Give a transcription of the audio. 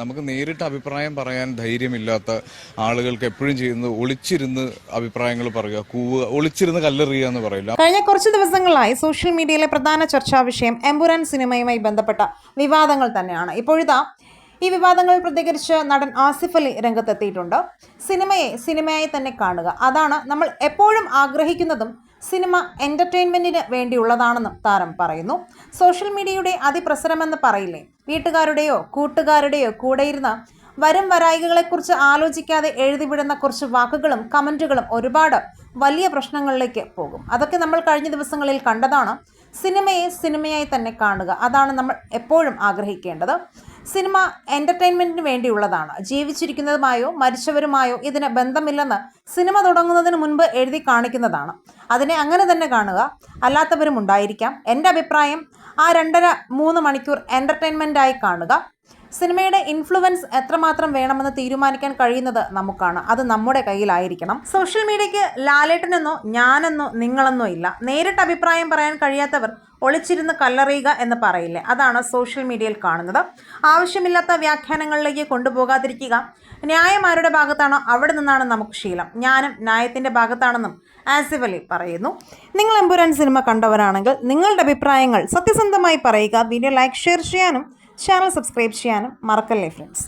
നമുക്ക് നേരിട്ട് അഭിപ്രായം പറയാൻ ധൈര്യമില്ലാത്ത ആളുകൾക്ക് എപ്പോഴും ചെയ്യുന്നത് ഒളിച്ചിരുന്ന് അഭിപ്രായങ്ങൾ പറയുക കൂവുക ഒളിച്ചിരുന്ന് കല്ലെറിയുക എന്ന് പറയില്ല. കഴിഞ്ഞ കുറച്ച് ദിവസങ്ങളായി സോഷ്യൽ മീഡിയയിലെ പ്രധാന ചർച്ചാ വിഷയം എംബുരാൻ സിനിമയുമായി ബന്ധപ്പെട്ട വിവാദങ്ങൾ തന്നെയാണ്. ഇപ്പോഴിതാ ഈ വിവാദങ്ങൾ പ്രതികരിച്ച് നടൻ ആസിഫ് അലി രംഗത്തെത്തിയിട്ടുണ്ട്. സിനിമയെ സിനിമയായി തന്നെ കാണുക. അതാണ് നമ്മൾ എപ്പോഴും ആഗ്രഹിക്കുന്നതും സിനിമ എന്റർടൈൻമെന്റിന് വേണ്ടിയുള്ളതാണെന്നും താരം പറയുന്നു. സോഷ്യൽ മീഡിയയുടെ അതിപ്രസരമെന്ന് പറയില്ലേ? വീട്ടുകാരുടെയോ കൂട്ടുകാരുടെയോ കൂടെയിരുന്ന് വരും വരായികളെക്കുറിച്ച് ആലോചിക്കാതെ എഴുതിവിടുന്ന കുറച്ച് വാക്കുകളും കമന്റുകളും ഒരുപാട് വലിയ പ്രശ്നങ്ങളിലേക്ക് പോകും. അതൊക്കെ നമ്മൾ കഴിഞ്ഞ ദിവസങ്ങളിൽ കണ്ടതാണ്. സിനിമയെ സിനിമയായി തന്നെ കാണുക അതാണ് നമ്മൾ എപ്പോഴും ആഗ്രഹിക്കേണ്ടത്. സിനിമ എന്റർടൈൻമെന്റിന് വേണ്ടിയുള്ളതാണ്. ജീവിച്ചിരിക്കുന്നതുമായോ മരിച്ചവരുമായോ ഇതിന് ബന്ധമില്ലെന്ന് സിനിമ തുടങ്ങുന്നതിന് മുൻപ് എഴുതി കാണിക്കുന്നതാണ്. അതിനെ അങ്ങനെ തന്നെ കാണുക. അല്ലാത്തവരും ഉണ്ടായിരിക്കാം. എന്റെ അഭിപ്രായം ആ രണ്ടര മൂന്ന് മണിക്കൂർ എന്റർടൈൻമെന്റായി കാണുക. സിനിമയുടെ ഇൻഫ്ലുവൻസ് എത്രമാത്രം വേണമെന്ന് തീരുമാനിക്കാൻ കഴിയുന്നത് നമുക്കാണ്. അത് നമ്മുടെ കയ്യിലായിരിക്കണം. സോഷ്യൽ മീഡിയയ്ക്ക് ലാലേട്ടനെന്നോ ഞാനെന്നോ നിങ്ങളെന്നോ ഇല്ല. നേരിട്ട് അഭിപ്രായം പറയാൻ കഴിയാത്തവർ ഒളിച്ചിരുന്ന് കല്ലെറിയുക എന്ന് പറയില്ലേ? അതാണ് സോഷ്യൽ മീഡിയയിൽ കാണുന്നത്. ആവശ്യമില്ലാത്ത വ്യാഖ്യാനങ്ങളിലേക്ക് കൊണ്ടുപോകാതിരിക്കുക. ന്യായം ആരുടെ ഭാഗത്താണോ അവിടെ നിന്നാണ് നമുക്ക് ശീലം. ഞാനും ന്യായത്തിന്റെ ഭാഗത്താണെന്നും ആസിഫ് അലി പറയുന്നു. നിങ്ങൾ എമ്പുരാൻ സിനിമ കണ്ടവരാണെങ്കിൽ നിങ്ങളുടെ അഭിപ്രായങ്ങൾ സത്യസന്ധമായി പറയുക വീഡിയോ ലൈക്ക് ഷെയർ ചെയ്യാനും ചാനൽ സബ്സ്ക്രൈബ് ചെയ്യാനും മറക്കല്ലേ ഫ്രണ്ട്സ്